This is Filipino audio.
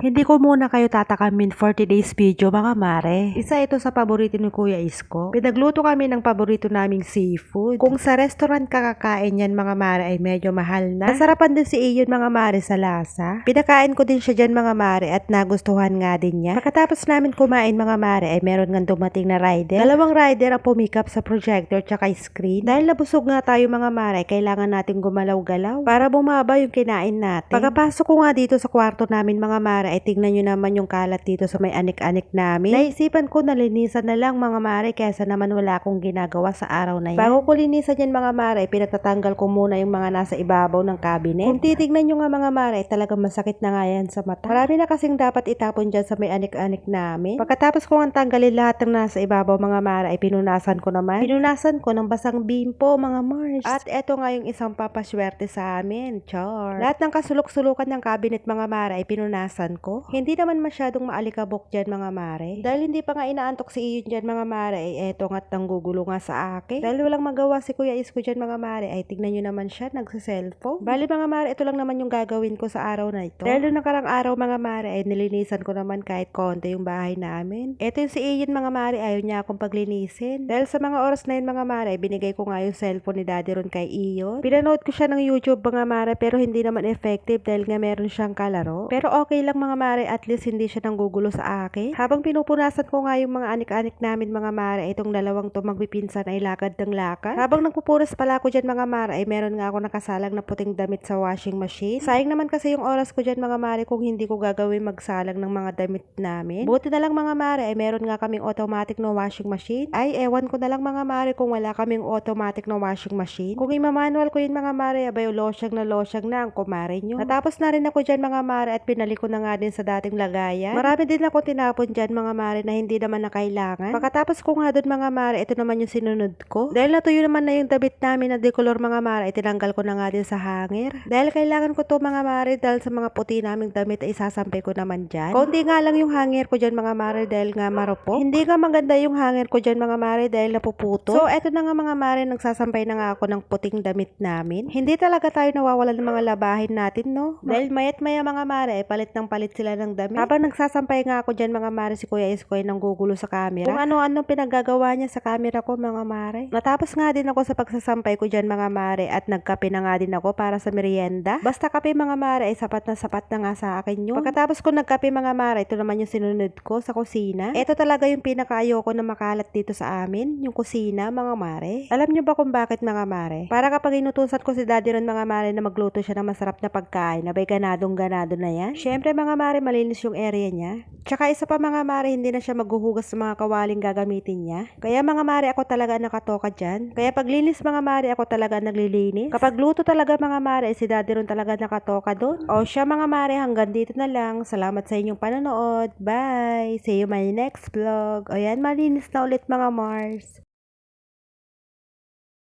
Hindi ko muna kayo tatakamin for today's video mga mare. Isa ito sa paborito ni Kuya Isko. Pinagluto kami ng paborito naming seafood. Kung sa restaurant kakakain yan mga mare ay medyo mahal na. Nasarapan din si Iyon mga mare sa lasa. Pinakain ko din siya dyan mga mare at nagustuhan nga din niya. Pagkatapos namin kumain mga mare ay meron nga dumating na rider. Dalawang rider ang pumikap sa projector tsaka screen. Dahil nabusog nga tayo mga mare, kailangan natin gumalaw-galaw para bumaba yung kinain natin. Pagkapasok ko nga dito sa kwarto namin mga mare ay tingnan nyo naman yung kalat dito sa may anik-anik namin. Naisipan ko na linisan na lang mga mare kesa naman wala akong ginagawa sa araw na yan. Bago ko linisan yan mga mare, pinatatanggal ko muna yung mga nasa ibabaw ng cabinet. Kung titignan nyo nga mga mare, talagang masakit na nga yan sa mata. Marami na kasing dapat itapon dyan sa may anik-anik namin. Pagkatapos ko ang tanggalin lahat ng nasa ibabaw mga mare, ay pinunasan ko naman. Pinunasan ko ng basang bimpo mga Mars. At eto nga yung isang papaswerte sa amin. Char. Lahat ng kasulok-sulukan ng cabinet mga mare ay pinunasan ko. Hindi naman masyadong maalikabok dyan mga mare. Dahil hindi pa nga inaantok si Iyon dyan mga mare, ay eto nga't nanggugulo nga sa akin. Dahil walang magawa si Kuya Isko dyan mga mare, ay tignan nyo naman siya, nagsa-cellphone. Bali mga mare, ito lang naman yung gagawin ko sa araw na ito. Dahil nung nakarang araw mga mare, ay nilinisan ko naman kahit konti yung bahay namin. Ito yung si Iyon mga mare, ayaw niya akong paglinisin. Dahil sa mga oras na yun mga mare, binigay ko nga yung cellphone ni daddy ron kay Iyon. Pinanood ko siya ng YouTube mga mare, pero hindi naman effective dahil nga meron siyang kalaro. Pero okay lang mga mare, at least hindi siya nanggugulo sa akin. Habang pinupunasan ko nga yung mga anik-anik namin mga mare, itong dalawang to magpipinsan ay lakad ng lakad. Habang nagpupunas pala ako dyan mga mare, ay meron nga ako nakasalang na puting damit sa washing machine. Sayang naman kasi yung oras ko dyan mga mare kung hindi ko gagawin magsalang ng mga damit namin. Buti na lang mga mare, ay meron nga kaming automatic na washing machine. Ay, ewan ko na lang mga mare kung wala kaming automatic na washing machine. Kung ima-manual ko yun mga mare, abay losyang na losyang na ang kumare nyo. Natapos na rin ako dyan mga mare at pinali ko na nga din sa dating lagayan. Marami din ako tinapon dyan mga mare na hindi naman na kailangan. Pagkatapos ko nga doon mga mare, ito naman yung sinunod ko. Dahil natuyo naman na yung damit namin na decolor mga mare, ay tinanggal ko na nga din sa hanger. Dahil kailangan ko to mga mare dahil sa mga puti naming damit ay isasampay ko naman dyan. Konti nga lang yung hanger ko dyan mga mare dahil nga marupok. Hindi nga maganda yung hanger ko dyan mga mare dahil napuputo. So eto na nga mga mare, nagsasampay na nga ako ng puting damit namin. Hindi talaga tayo nawawala ng mga labahin natin no? Dahil mayat maya mga mare, palit ng palit sila ng damit. Habang nagsasampay nga ako dyan mga mare, si Kuya Isko ay nanggugulo sa camera. Kung ano-ano pinagagawa niya sa camera ko mga mare. Natapos nga din ako sa pagsasampay ko dyan mga mare at nagkape na nga din ako para sa merienda. Basta kape mga mare ay sapat na sapat na nga sa akin yun. Pagkatapos ko nagkape mga mare, ito naman yung sinunod ko sa kusina. Ito talaga yung pinakaayoko na makalat dito sa amin, yung kusina mga mare. Alam nyo ba kung bakit mga mare? Para kapag inutusan ko si daddy ron mga mare na magluto siya ng masarap na pagkain, abay ganadong ganado na yan. Syempre mga mare, malinis yung area niya. Tsaka isa pa mga mare, hindi na siya maghuhugas sa mga kawaling gagamitin niya. Kaya mga mare, ako talaga nakatoka dyan. Kaya paglinis mga mare, ako talaga naglilinis. Kapag luto talaga mga mare, si daddy ron talaga nakatoka doon. O siya mga mare, hanggang dito na lang. Salamat sa inyong panonood. Bye! See you my next vlog. O yan, malinis na ulit mga Mars.